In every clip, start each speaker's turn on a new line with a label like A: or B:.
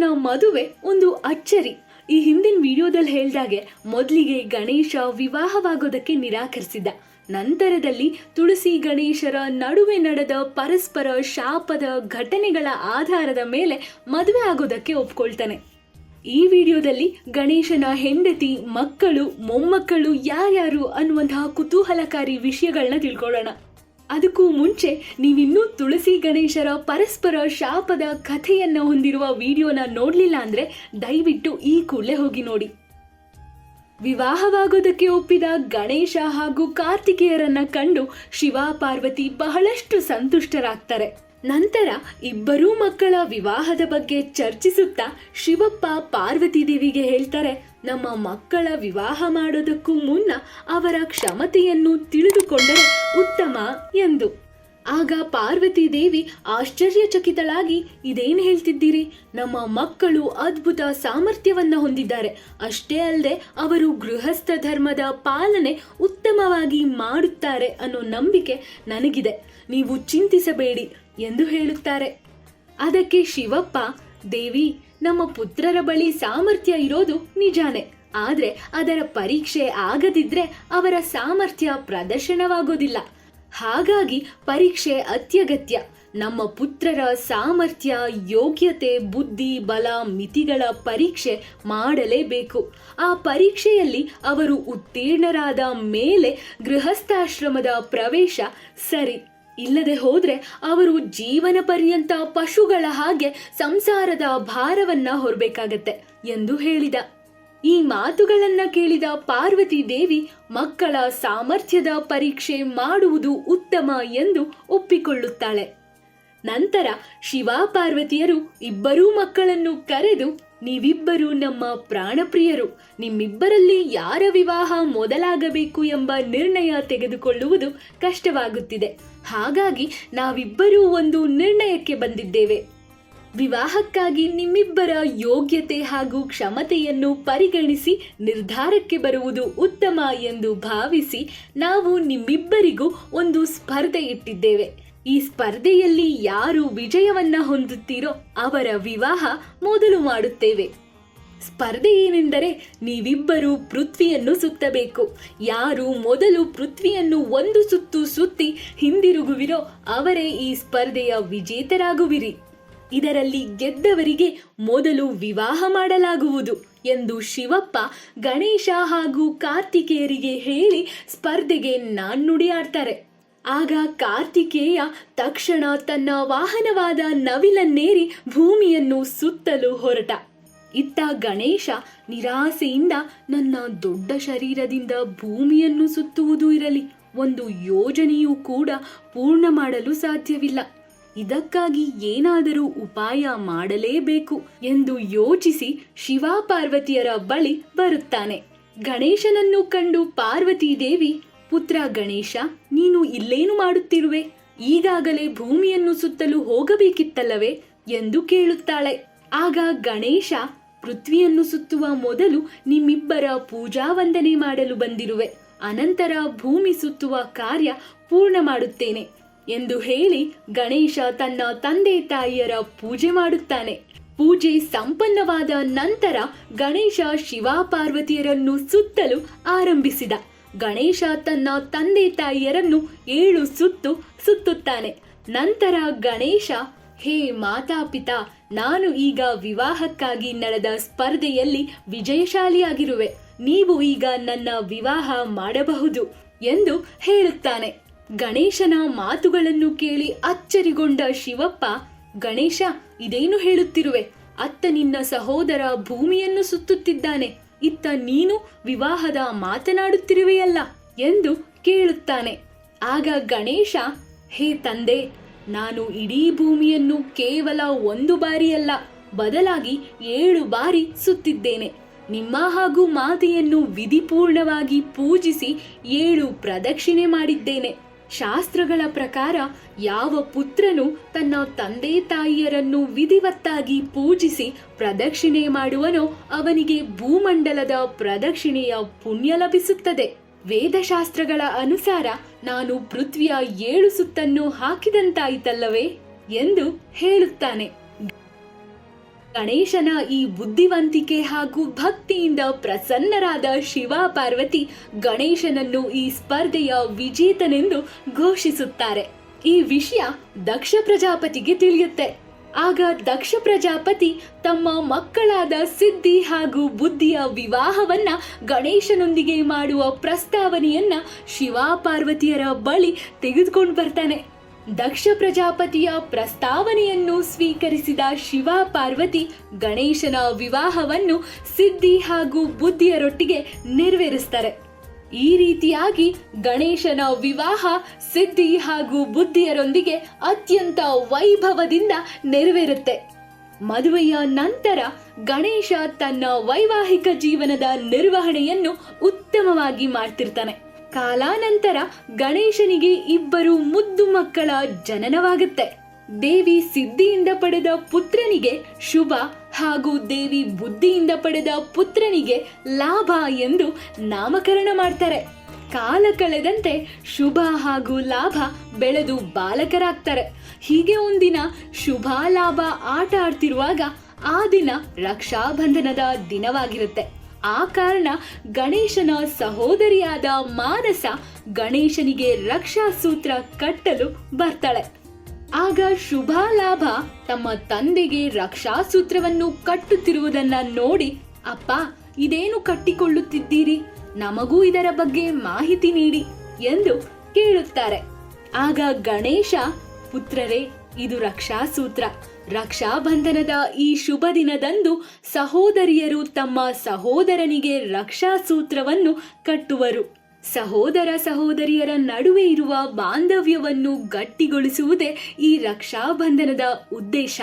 A: ಗಣೇಶನ ಮದುವೆ ಒಂದು ಅಚ್ಚರಿ. ಈ ಹಿಂದಿನ ವಿಡಿಯೋದಲ್ಲಿ ಹೇಳ್ದಾಗೆ ಮೊದಲಿಗೆ ಗಣೇಶ ವಿವಾಹವಾಗೋದಕ್ಕೆ ನಿರಾಕರಿಸಿದ್ದ. ನಂತರದಲ್ಲಿ ತುಳಸಿ ಗಣೇಶರ ನಡುವೆ ನಡೆದ ಪರಸ್ಪರ ಶಾಪದ ಘಟನೆಗಳ ಆಧಾರದ ಮೇಲೆ ಮದುವೆ ಆಗೋದಕ್ಕೆ ಒಪ್ಕೊಳ್ತಾನೆ. ಈ ವಿಡಿಯೋದಲ್ಲಿ ಗಣೇಶನ ಹೆಂಡತಿ, ಮಕ್ಕಳು, ಮೊಮ್ಮಕ್ಕಳು ಯಾರ್ಯಾರು ಅನ್ನುವಂತಹ ಕುತೂಹಲಕಾರಿ ವಿಷಯಗಳನ್ನ ತಿಳ್ಕೊಳ್ಳೋಣ. ಅದಕ್ಕೂ ಮುಂಚೆ ನೀವಿನ್ನೂ ತುಳಸಿ ಗಣೇಶರ ಪರಸ್ಪರ ಶಾಪದ ಕಥೆಯನ್ನು ಹೊಂದಿರುವ ವಿಡಿಯೋನ ನೋಡ್ಲಿಲ್ಲ ಅಂದ್ರೆ ದಯವಿಟ್ಟು ಈ ಕೂಡಲೇ ಹೋಗಿ ನೋಡಿ. ವಿವಾಹವಾಗೋದಕ್ಕೆ ಒಪ್ಪಿದ ಗಣೇಶ ಹಾಗೂ ಕಾರ್ತಿಕೇಯರನ್ನ ಕಂಡು ಶಿವ ಪಾರ್ವತಿ ಬಹಳಷ್ಟು ಸಂತುಷ್ಟರಾಗ್ತಾರೆ. ನಂತರ ಇಬ್ಬರೂ ಮಕ್ಕಳ ವಿವಾಹದ ಬಗ್ಗೆ ಚರ್ಚಿಸುತ್ತಾ ಶಿವಪ್ಪ ಪಾರ್ವತಿ ದೇವಿಗೆ ಹೇಳ್ತಾರೆ, ನಮ್ಮ ಮಕ್ಕಳ ವಿವಾಹ ಮಾಡೋದಕ್ಕೂ ಮುನ್ನ ಅವರ ಕ್ಷಮತೆಯನ್ನು ತಿಳಿದುಕೊಂಡರೆ ಉತ್ತಮ ಎಂದು. ಆಗ ಪಾರ್ವತಿ ದೇವಿ ಆಶ್ಚರ್ಯಚಕಿತಳಾಗಿ, ಇದೇನು ಹೇಳ್ತಿದ್ದೀರಿ? ನಮ್ಮ ಮಕ್ಕಳು ಅದ್ಭುತ ಸಾಮರ್ಥ್ಯವನ್ನು ಹೊಂದಿದ್ದಾರೆ. ಅಷ್ಟೇ ಅಲ್ಲದೆ ಅವರು ಗೃಹಸ್ಥ ಧರ್ಮದ ಪಾಲನೆ ಉತ್ತಮವಾಗಿ ಮಾಡುತ್ತಾರೆ ಅನ್ನೋ ನಂಬಿಕೆ ನನಗಿದೆ. ನೀವು ಚಿಂತಿಸಬೇಡಿ. ಎಂದು ಹೇಳುತ್ತಾರೆ. ಅದಕ್ಕೆ ಶಿವಪ್ಪ, ದೇವಿ, ನಮ್ಮ ಪುತ್ರರ ಬಳಿ ಸಾಮರ್ಥ್ಯ ಇರೋದು ನಿಜಾನೇ. ಆದರೆ ಅದರ ಪರೀಕ್ಷೆ ಆಗದಿದ್ರೆ ಅವರ ಸಾಮರ್ಥ್ಯ ಪ್ರದರ್ಶನವಾಗೋದಿಲ್ಲ. ಹಾಗಾಗಿ ಪರೀಕ್ಷೆ ಅತ್ಯಗತ್ಯ. ನಮ್ಮ ಪುತ್ರರ ಸಾಮರ್ಥ್ಯ, ಯೋಗ್ಯತೆ, ಬುದ್ಧಿ, ಬಲ, ಮಿತಿಗಳ ಪರೀಕ್ಷೆ ಮಾಡಲೇಬೇಕು. ಆ ಪರೀಕ್ಷೆಯಲ್ಲಿ ಅವರು ಉತ್ತೀರ್ಣರಾದ ಮೇಲೆ ಗೃಹಸ್ಥಾಶ್ರಮದ ಪ್ರವೇಶ ಸರಿ. ಇಲ್ಲದೆ ಹೋದ್ರೆ ಅವರು ಜೀವನ ಪರ್ಯಂತ ಪಶುಗಳ ಹಾಗೆ ಸಂಸಾರದ ಭಾರವನ್ನ ಹೊರಬೇಕಾಗತ್ತೆ ಎಂದು ಹೇಳಿದ. ಈ ಮಾತುಗಳನ್ನ ಕೇಳಿದ ಪಾರ್ವತಿ ದೇವಿ ಮಕ್ಕಳ ಸಾಮರ್ಥ್ಯದ ಪರೀಕ್ಷೆ ಮಾಡುವುದು ಉತ್ತಮ ಎಂದು ಒಪ್ಪಿಕೊಳ್ಳುತ್ತಾಳೆ. ನಂತರ ಶಿವ ಪಾರ್ವತಿಯರು ಇಬ್ಬರೂ ಮಕ್ಕಳನ್ನು ಕರೆದು ನೀವಿಬ್ಬರು ನಮ್ಮ ಪ್ರಾಣಪ್ರಿಯರು. ನಿಮ್ಮಿಬ್ಬರಲ್ಲಿ ಯಾರ ವಿವಾಹ ಮೊದಲಾಗಬೇಕು ಎಂಬ ನಿರ್ಣಯ ತೆಗೆದುಕೊಳ್ಳುವುದು ಕಷ್ಟವಾಗುತ್ತಿದೆ. ಹಾಗಾಗಿ ನಾವಿಬ್ಬರೂ ಒಂದು ನಿರ್ಣಯಕ್ಕೆ ಬಂದಿದ್ದೇವೆ. ವಿವಾಹಕ್ಕಾಗಿ ನಿಮ್ಮಿಬ್ಬರ ಯೋಗ್ಯತೆ ಹಾಗೂ ಕ್ಷಮತೆಯನ್ನು ಪರಿಗಣಿಸಿ ನಿರ್ಧಾರಕ್ಕೆ ಬರುವುದು ಉತ್ತಮ ಎಂದು ಭಾವಿಸಿ ನಾವು ನಿಮ್ಮಿಬ್ಬರಿಗೂ ಒಂದು ಸ್ಪರ್ಧೆ ಇಟ್ಟಿದ್ದೇವೆ ಈ ಸ್ಪರ್ಧೆಯಲ್ಲಿ ಯಾರು ವಿಜಯವನ್ನ ಹೊಂದುತ್ತೀರೋ ಅವರ ವಿವಾಹ ಮೊದಲು ಮಾಡುತ್ತೇವೆ. ಸ್ಪರ್ಧೆ ಏನೆಂದರೆ ನೀವಿಬ್ಬರು ಪೃಥ್ವಿಯನ್ನು ಸುತ್ತಬೇಕು. ಯಾರು ಮೊದಲು ಪೃಥ್ವಿಯನ್ನು ಒಂದು ಸುತ್ತು ಸುತ್ತಿ ಹಿಂದಿರುಗುವಿರೋ ಅವರೇ ಈ ಸ್ಪರ್ಧೆಯ ವಿಜೇತರಾಗುವಿರಿ. ಇದರಲ್ಲಿ ಗೆದ್ದವರಿಗೆ ಮೊದಲು ವಿವಾಹ ಮಾಡಲಾಗುವುದು ಎಂದು ಶಿವಪ್ಪ, ಗಣೇಶ ಹಾಗೂ ಕಾರ್ತಿಕೇಯರಿಗೆ ಹೇಳಿ ಸ್ಪರ್ಧೆಗೆ ನಾಣ್ಣುಡಿಯಾಡ್ತಾರೆ. ಆಗ ಕಾರ್ತಿಕೇಯ ತಕ್ಷಣ ತನ್ನ ವಾಹನವಾದ ನವಿಲನ್ನೇರಿ ಭೂಮಿಯನ್ನು ಸುತ್ತಲು ಹೊರಟ. ಇತ್ತ ಗಣೇಶ ನಿರಾಸೆಯಿಂದ ನನ್ನ ದೊಡ್ಡ ಶರೀರದಿಂದ ಭೂಮಿಯನ್ನು ಸುತ್ತುವುದು ಇರಲಿ, ಒಂದು ಯೋಜನೆಯೂ ಕೂಡ ಪೂರ್ಣ ಮಾಡಲು ಸಾಧ್ಯವಿಲ್ಲ. ಇದಕ್ಕಾಗಿ ಏನಾದರೂ ಉಪಾಯ ಮಾಡಲೇಬೇಕು ಎಂದು ಯೋಚಿಸಿ ಶಿವ ಪಾರ್ವತಿಯರ ಬಳಿ ಬರುತ್ತಾನೆ. ಗಣೇಶನನ್ನು ಕಂಡು ಪಾರ್ವತಿ ದೇವಿ ಪುತ್ರ ಗಣೇಶ, ನೀನು ಇಲ್ಲೇನು ಮಾಡುತ್ತಿರುವೆ? ಈಗಾಗಲೇ ಭೂಮಿಯನ್ನು ಸುತ್ತಲು ಹೋಗಬೇಕಿತ್ತಲ್ಲವೇ ಎಂದು ಕೇಳುತ್ತಾಳೆ. ಆಗ ಗಣೇಶ, ಪೃಥ್ವಿಯನ್ನು ಸುತ್ತುವ ಮೊದಲು ನಿಮ್ಮಿಬ್ಬರ ಪೂಜಾ ವಂದನೆ ಮಾಡಲು ಬಂದಿರುವೆ. ಅನಂತರ ಭೂಮಿ ಸುತ್ತುವ ಕಾರ್ಯ ಪೂರ್ಣ ಮಾಡುತ್ತೇನೆ ಎಂದು ಹೇಳಿ ಗಣೇಶ ತನ್ನ ತಂದೆ ತಾಯಿಯರ ಪೂಜೆ ಮಾಡುತ್ತಾನೆ. ಪೂಜೆ ಸಂಪನ್ನವಾದ ನಂತರ ಗಣೇಶ ಶಿವ ಪಾರ್ವತಿಯರನ್ನು ಸುತ್ತಲು ಆರಂಭಿಸಿದ. ಗಣೇಶ ತನ್ನ ತಂದೆ ತಾಯಿಯರನ್ನು ಏಳು ಸುತ್ತು ಸುತ್ತುತ್ತಾನೆ. ನಂತರ ಗಣೇಶ, ಹೇ ಮಾತಾಪಿತಾ ನಾನು ಈಗ ವಿವಾಹಕ್ಕಾಗಿ ನಡೆದ ಸ್ಪರ್ಧೆಯಲ್ಲಿ ವಿಜಯಶಾಲಿಯಾಗಿರುವೆ. ನೀವು ಈಗ ನನ್ನ ವಿವಾಹ ಮಾಡಬಹುದು ಎಂದು ಹೇಳುತ್ತಾನೆ. ಗಣೇಶನ ಮಾತುಗಳನ್ನು ಕೇಳಿ ಅಚ್ಚರಿಗೊಂಡ ಶಿವಪ್ಪ, ಗಣೇಶ, ಇದೇನು ಹೇಳುತ್ತಿರುವೆ? ಅತ್ತ ನಿನ್ನ ಸಹೋದರ ಭೂಮಿಯನ್ನು ಸುತ್ತುತ್ತಿದ್ದಾನೆ. ಇತ್ತ ನೀನು ವಿವಾಹದ ಮಾತನಾಡುತ್ತಿರುವೆಯಲ್ಲ ಎಂದು ಕೇಳುತ್ತಾನೆ. ಆಗ ಗಣೇಶ, ಹೇ ತಂದೆ, ನಾನು ಇಡೀ ಭೂಮಿಯನ್ನು ಕೇವಲ ಒಂದು ಬಾರಿಯಲ್ಲ, ಬದಲಾಗಿ ಏಳು ಬಾರಿ ಸುತ್ತಿದ್ದೇನೆ. ನಿಮ್ಮ ಹಾಗೂ ಮಾತೆಯನ್ನು ವಿಧಿಪೂರ್ಣವಾಗಿ ಪೂಜಿಸಿ ಏಳು ಪ್ರದಕ್ಷಿಣೆ ಮಾಡಿದ್ದೇನೆ. ಶಾಸ್ತ್ರಗಳ ಪ್ರಕಾರ ಯಾವ ಪುತ್ರನು ತನ್ನ ತಂದೆ ತಾಯಿಯರನ್ನು ವಿಧಿವತ್ತಾಗಿ ಪೂಜಿಸಿ ಪ್ರದಕ್ಷಿಣೆ ಮಾಡುವನೋ ಅವನಿಗೆ ಭೂಮಂಡಲದ ಪ್ರದಕ್ಷಿಣೆಯ ಪುಣ್ಯ ಲಭಿಸುತ್ತದೆ. ವೇದಶಾಸ್ತ್ರಗಳ ಅನುಸಾರ ನಾನು ಪೃಥ್ವಿಯ ಏಳು ಸುತ್ತನ್ನು ಹಾಕಿದಂತಾಯಿತಲ್ಲವೇ ಎಂದು ಹೇಳುತ್ತಾನೆ. ಗಣೇಶನ ಈ ಬುದ್ಧಿವಂತಿಕೆ ಹಾಗೂ ಭಕ್ತಿಯಿಂದ ಪ್ರಸನ್ನರಾದ ಶಿವ ಪಾರ್ವತಿ ಗಣೇಶನನ್ನು ಈ ಸ್ಪರ್ಧೆಯ ವಿಜೇತನೆಂದು ಘೋಷಿಸುತ್ತಾರೆ. ಈ ವಿಷಯ ದಕ್ಷ ಪ್ರಜಾಪತಿಗೆ ತಿಳಿಯುತ್ತೆ. ಆಗ ದಕ್ಷ ಪ್ರಜಾಪತಿ ತಮ್ಮ ಮಕ್ಕಳಾದ ಸಿದ್ಧಿ ಹಾಗೂ ಬುದ್ಧಿಯ ವಿವಾಹವನ್ನ ಗಣೇಶನೊಂದಿಗೆ ಮಾಡುವ ಪ್ರಸ್ತಾವನೆಯನ್ನ ಶಿವ ಪಾರ್ವತಿಯರ ಬಳಿ ತೆಗೆದುಕೊಂಡು ಬರ್ತಾನೆ. ದಕ್ಷ ಪ್ರಜಾಪತಿಯ ಪ್ರಸ್ತಾವನೆಯನ್ನು ಸ್ವೀಕರಿಸಿದ ಶಿವ ಪಾರ್ವತಿ ಗಣೇಶನ ವಿವಾಹವನ್ನು ಸಿದ್ಧಿ ಹಾಗೂ ಬುದ್ಧಿಯರೊಟ್ಟಿಗೆ ನೆರವೇರಿಸ್ತಾರೆ ಈ ರೀತಿಯಾಗಿ ಗಣೇಶನ ವಿವಾಹ ಸಿದ್ಧಿ ಹಾಗೂ ಬುದ್ಧಿಯರೊಂದಿಗೆ ಅತ್ಯಂತ ವೈಭವದಿಂದ ನೆರವೇರುತ್ತೆ. ಮದುವೆಯ ನಂತರ ಗಣೇಶ ತನ್ನ ವೈವಾಹಿಕ ಜೀವನದ ನಿರ್ವಹಣೆಯನ್ನು ಉತ್ತಮವಾಗಿ ಮಾಡ್ತಿರ್ತಾನೆ. ಕಾಲಾನಂತರ ಗಣೇಶನಿಗೆ ಇಬ್ಬರು ಮುದ್ದು ಮಕ್ಕಳ ಜನನವಾಗುತ್ತೆ. ದೇವಿ ಸಿದ್ಧಿಯಿಂದ ಪಡೆದ ಪುತ್ರನಿಗೆ ಶುಭ ಹಾಗೂ ದೇವಿ ಬುದ್ಧಿಯಿಂದ ಪಡೆದ ಪುತ್ರನಿಗೆ ಲಾಭ ಎಂದು ನಾಮಕರಣ ಮಾಡ್ತಾರೆ. ಕಾಲ ಕಳೆದಂತೆ ಶುಭ ಹಾಗೂ ಲಾಭ ಬೆಳೆದು ಬಾಲಕರಾಗ್ತಾರೆ. ಹೀಗೆ ಒಂದಿನ ಶುಭ ಲಾಭ ಆಟ ಆಡ್ತಿರುವಾಗ ಆ ದಿನ ರಕ್ಷಾಬಂಧನದ ದಿನವಾಗಿರುತ್ತೆ. ಆ ಕಾರಣ ಗಣೇಶನ ಸಹೋದರಿಯಾದ ಮಾನಸ ಗಣೇಶನಿಗೆ ರಕ್ಷಾ ಸೂತ್ರ ಕಟ್ಟಲು ಬರ್ತಾಳೆ. ಆಗ ಶುಭ ಲಾಭ ತಮ್ಮ ತಂದೆಗೆ ರಕ್ಷಾ ಸೂತ್ರವನ್ನು ಕಟ್ಟುತ್ತಿರುವುದನ್ನ ನೋಡಿ, ಅಪ್ಪ, ಇದೇನು ಕಟ್ಟಿಕೊಳ್ಳುತ್ತಿದ್ದೀರಿ? ನಮಗೂ ಇದರ ಬಗ್ಗೆ ಮಾಹಿತಿ ನೀಡಿ ಎಂದು ಕೇಳುತ್ತಾರೆ. ಆಗ ಗಣೇಶ, ಪುತ್ರರೇ ಇದು ರಕ್ಷಾ ಸೂತ್ರ. ರಕ್ಷಾಬಂಧನದ ಈ ಶುಭ ದಿನದಂದು ಸಹೋದರಿಯರು ತಮ್ಮ ಸಹೋದರನಿಗೆ ರಕ್ಷಾ ಸೂತ್ರವನ್ನು ಕಟ್ಟುವರು. ಸಹೋದರ ಸಹೋದರಿಯರ ನಡುವೆ ಇರುವ ಬಾಂಧವ್ಯವನ್ನು ಗಟ್ಟಿಗೊಳಿಸುವುದೇ ಈ ರಕ್ಷಾಬಂಧನದ ಉದ್ದೇಶ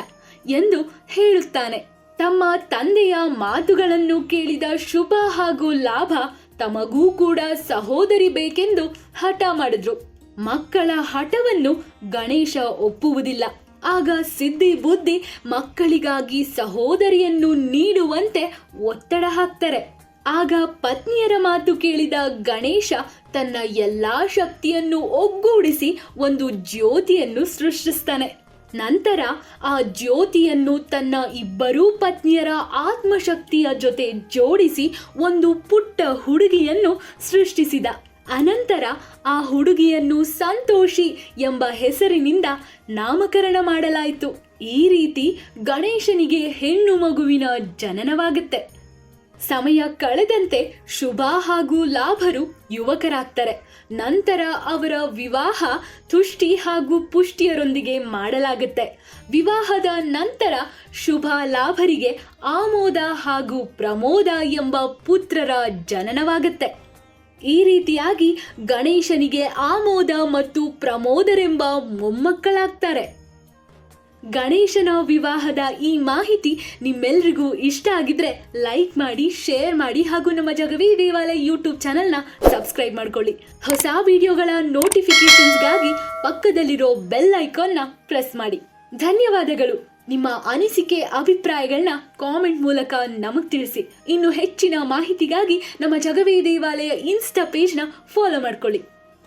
A: ಎಂದು ಹೇಳುತ್ತಾನೆ. ತಮ್ಮ ತಂದೆಯ ಮಾತುಗಳನ್ನು ಕೇಳಿದ ಶುಭ ಹಾಗೂ ಲಾಭ ತಮಗೂ ಕೂಡ ಸಹೋದರಿ ಬೇಕೆಂದು ಹಠ ಮಾಡಿದ್ರು. ಮಕ್ಕಳ ಹಠವನ್ನು ಗಣೇಶ ಒಪ್ಪುವುದಿಲ್ಲ. ಆಗ ಸಿದ್ಧಿ ಬುದ್ಧಿ ಮಕ್ಕಳಿಗಾಗಿ ಸಹೋದರಿಯನ್ನು ನೀಡುವಂತೆ ಒತ್ತಡ ಹಾಕ್ತಾರೆ. ಆಗ ಪತ್ನಿಯರ ಮಾತು ಕೇಳಿದ ಗಣೇಶ ತನ್ನ ಎಲ್ಲಾ ಶಕ್ತಿಯನ್ನು ಒಗ್ಗೂಡಿಸಿ ಒಂದು ಜ್ಯೋತಿಯನ್ನು ಸೃಷ್ಟಿಸ್ತಾನೆ. ನಂತರ ಆ ಜ್ಯೋತಿಯನ್ನು ತನ್ನ ಇಬ್ಬರೂ ಪತ್ನಿಯರ ಆತ್ಮಶಕ್ತಿಯ ಜೊತೆ ಜೋಡಿಸಿ ಒಂದು ಪುಟ್ಟ ಹುಡುಗಿಯನ್ನು ಸೃಷ್ಟಿಸಿದ. ಅನಂತರ ಆ ಹುಡುಗಿಯನ್ನು ಸಂತೋಷಿ ಎಂಬ ಹೆಸರಿನಿಂದ ನಾಮಕರಣ ಮಾಡಲಾಯಿತು. ಈ ರೀತಿ ಗಣೇಶನಿಗೆ ಹೆಣ್ಣು ಮಗುವಿನ ಜನನವಾಗುತ್ತೆ. ಸಮಯ ಕಳೆದಂತೆ ಶುಭ ಹಾಗೂ ಲಾಭರು ಯುವಕರಾಗ್ತಾರೆ. ನಂತರ ಅವರ ವಿವಾಹ ತುಷ್ಟಿ ಹಾಗೂ ಪುಷ್ಟಿಯರೊಂದಿಗೆ ಮಾಡಲಾಗುತ್ತೆ. ವಿವಾಹದ ನಂತರ ಶುಭ ಲಾಭರಿಗೆ ಆಮೋದ ಹಾಗೂ ಪ್ರಮೋದ ಎಂಬ ಪುತ್ರರ ಜನನವಾಗುತ್ತೆ. ಈ ರೀತಿಯಾಗಿ ಗಣೇಶನಿಗೆ ಆಮೋದ ಮತ್ತು ಪ್ರಮೋದರೆಂಬ ಮೊಮ್ಮಕ್ಕಳಾಗ್ತಾರೆ. ಗಣೇಶನ ವಿವಾಹದ ಈ ಮಾಹಿತಿ ನಿಮ್ಮೆಲ್ರಿಗೂ ಇಷ್ಟ ಆಗಿದ್ರೆ ಲೈಕ್ ಮಾಡಿ, ಶೇರ್ ಮಾಡಿ ಹಾಗೂ ನಮ್ಮ ಜಗವಿ ದೇವಾಲಯ ಯೂಟ್ಯೂಬ್ ಚಾನೆಲ್ನ ಸಬ್ಸ್ಕ್ರೈಬ್ ಮಾಡ್ಕೊಳ್ಳಿ. ಹೊಸ ವಿಡಿಯೋಗಳ ನೋಟಿಫಿಕೇಶನ್ಸ್ಗಾಗಿ ಪಕ್ಕದಲ್ಲಿರೋ ಬೆಲ್ ಐಕಾನ್ನ ಪ್ರೆಸ್ ಮಾಡಿ. ಧನ್ಯವಾದಗಳು. ನಿಮ್ಮ ಅನಿಸಿಕೆ ಅಭಿಪ್ರಾಯಗಳನ್ನ ಕಾಮೆಂಟ್ ಮೂಲಕ ನಮಗೆ ತಿಳಿಸಿ. ಇನ್ನು ಹೆಚ್ಚಿನ ಮಾಹಿತಿಗಾಗಿ ನಮ್ಮ ಜಗವೇ ದೇವಾಲಯ ಇನ್ಸ್ಟಾ ಪೇಜ್ನ ಫಾಲೋ ಮಾಡ್ಕೊಳ್ಳಿ.